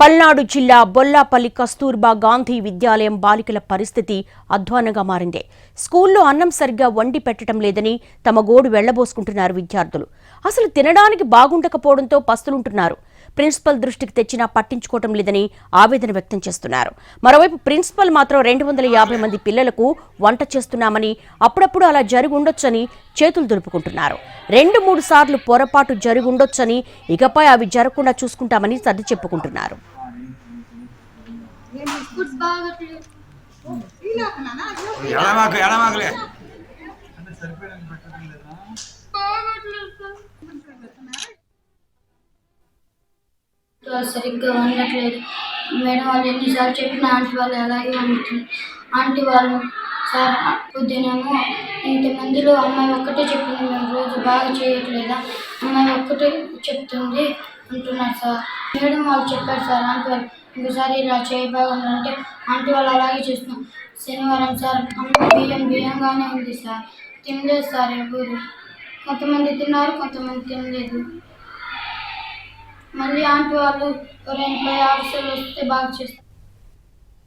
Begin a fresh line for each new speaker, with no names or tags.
పల్నాడు జిల్లా బొల్లాపల్లి కస్తూర్బా గాంధీ విద్యాలయం బాలికల పరిస్థితి అధ్వానంగా మారింది. స్కూల్లో అన్నం సరిగ్గా వండి పెట్టడం లేదని తమ గోడు వెళ్ళబోసుకుంటున్నారు విద్యార్థులు. అసలు తినడానికి బాగుండకపోవడంతో పస్తులుంటున్నారు. ప్రిన్సిపల్ దృష్టికి తెచ్చినా పట్టించుకోవటం లేదని ఆవేదన వ్యక్తం చేస్తున్నారు. మరోవైపు ప్రిన్సిపల్ మాత్రం రెండు వందల యాభై మంది పిల్లలకు వంట చేస్తున్నామని అప్పుడప్పుడు అలా జరిగి ఉండొచ్చని చేతులు దులుపుకుంటున్నారు. రెండు మూడు సార్లు పొరపాటు జరిగి ఉండొచ్చని ఇకపై అవి జరగకుండా చూసుకుంటామని సర్ది చెప్పుకుంటున్నారు.
ఎడమాకు ఎడమాకులే.
వాళ్ళు సరిగ్గా ఉండట్లేదు. మేడం వాళ్ళు ఎన్నిసార్లు చెప్పినా ఆంటీ వాళ్ళు అలాగే వండుతుంది ఆంటీ వాళ్ళు సార్ పొద్దునేమో ఇంతమందిలో అమ్మాయి ఒక్కటే చెప్పింది మేము రోజు బాగా చేయట్లేదా? అమ్మాయి ఒక్కటే చెప్తుంది అంటున్నారు సార్. మేడం వాళ్ళు చెప్పారు సార్ ఆంటీ వాళ్ళు ఇంకోసారి ఇలా చేయబాగుందంటే ఆంటీ వాళ్ళు అలాగే చేస్తున్నాం శనివారం సార్ అమ్మ బియ్యం బియ్యంగానే ఉంది సార్. తినలేదు సార్ ఎవరు. కొంతమంది తిన్నారు కొంతమంది తినలేదు. మళ్ళీ ఆంటీ వాళ్ళు ఎవరైనా పై ఆఫీసర్లు వస్తే బాగా చేస్తారు.